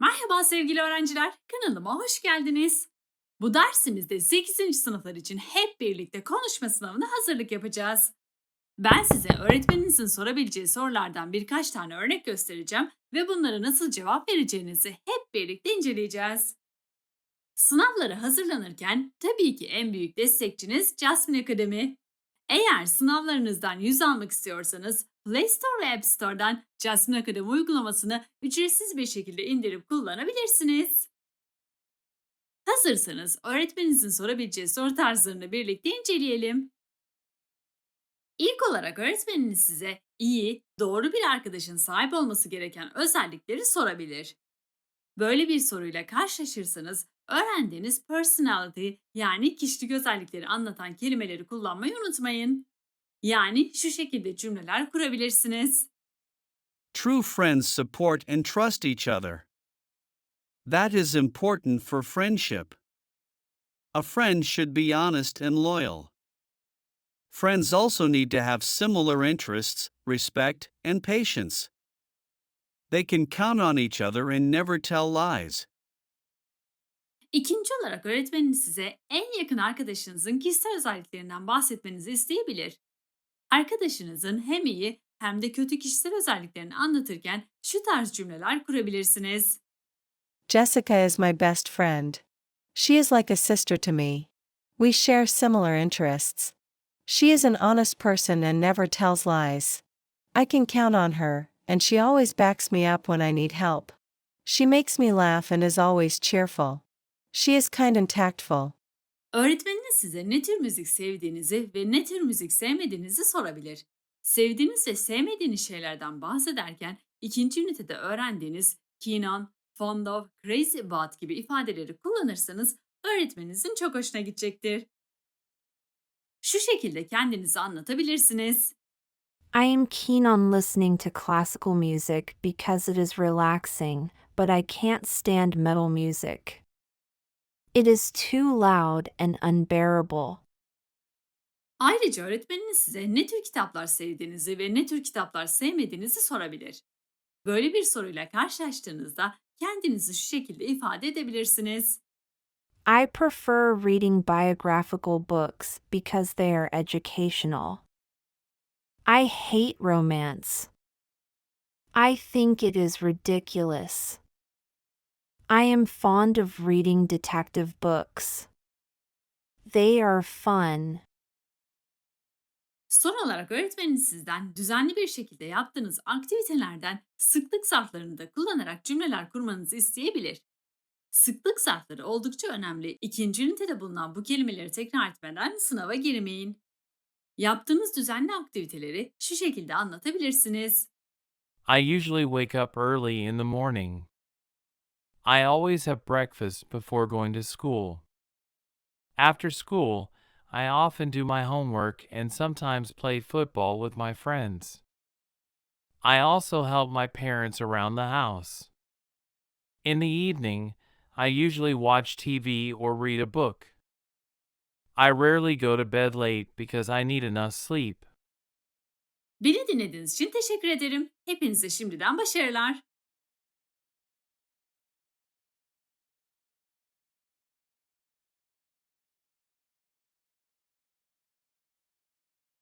Merhaba sevgili öğrenciler, kanalıma hoş geldiniz. Bu dersimizde 8. sınıflar için hep birlikte konuşma sınavına hazırlık yapacağız. Ben size öğretmeninizin sorabileceği sorulardan birkaç tane örnek göstereceğim ve bunlara nasıl cevap vereceğinizi hep birlikte inceleyeceğiz. Sınavlara hazırlanırken tabii ki en büyük destekçiniz Jasmine Akademi. Eğer sınavlarınızdan 100 almak istiyorsanız Play Store ve App Store'dan Jasmine Akademi uygulamasını ücretsiz bir şekilde indirip kullanabilirsiniz. Hazırsanız öğretmeninizin sorabileceği soru tarzlarını birlikte inceleyelim. İlk olarak öğretmeniniz size iyi, doğru bir arkadaşın sahip olması gereken özellikleri sorabilir. Böyle bir soruyla karşılaşırsanız öğrendiğiniz personality yani kişilik özellikleri anlatan kelimeleri kullanmayı unutmayın. Yani şu şekilde cümleler kurabilirsiniz. True friends support and trust each other. That is important for friendship. A friend should be honest and loyal. Friends also need to have similar interests, respect, and patience. They can count on each other and never tell lies. İkinci olarak öğretmeniniz size en yakın arkadaşınızın kişisel özelliklerinden bahsetmenizi isteyebilir. Arkadaşınızın hem iyi hem de kötü kişisel özelliklerini anlatırken şu tarz cümleler kurabilirsiniz. Jessica is my best friend. She is like a sister to me. We share similar interests. She is an honest person and never tells lies. I can count on her, and she always backs me up when I need help. She makes me laugh and is always cheerful. She is kind and tactful. Öğretmeniniz size ne tür müzik sevdiğinizi ve ne tür müzik sevmediğinizi sorabilir. Sevdiğiniz ve sevmediğiniz şeylerden bahsederken ikinci ünitede öğrendiğiniz keen on, fond of, crazy about gibi ifadeleri kullanırsanız öğretmeninizin çok hoşuna gidecektir. Şu şekilde kendinizi anlatabilirsiniz. I am keen on listening to classical music because it is relaxing, but I can't stand metal music. It is too loud and unbearable. Ayrıca öğretmeniniz size ne tür kitaplar sevdiğinizi ve ne tür kitaplar sevmediğinizi sorabilir. Böyle bir soruyla karşılaştığınızda kendinizi şu şekilde ifade edebilirsiniz. I prefer reading biographical books because they are educational. I hate romance. I think it is ridiculous. I am fond of reading detective books. They are fun. Son olarak öğretmeniniz sizden düzenli bir şekilde yaptığınız aktivitelerden sıklık zarflarını da kullanarak cümleler kurmanızı isteyebilir. Sıklık zarfları oldukça önemli. İkinci ünitede bulunan bu kelimeleri tekrar etmeden sınava girmeyin. Yaptığınız düzenli aktiviteleri şu şekilde anlatabilirsiniz. I usually wake up early in the morning. I always have breakfast before going to school. After school, I often do my homework and sometimes play football with my friends. I also help my parents around the house. In the evening, I usually watch TV or read a book. I rarely go to bed late because I need enough sleep. Beni dinlediğiniz için teşekkür ederim. Hepinize şimdiden başarılar.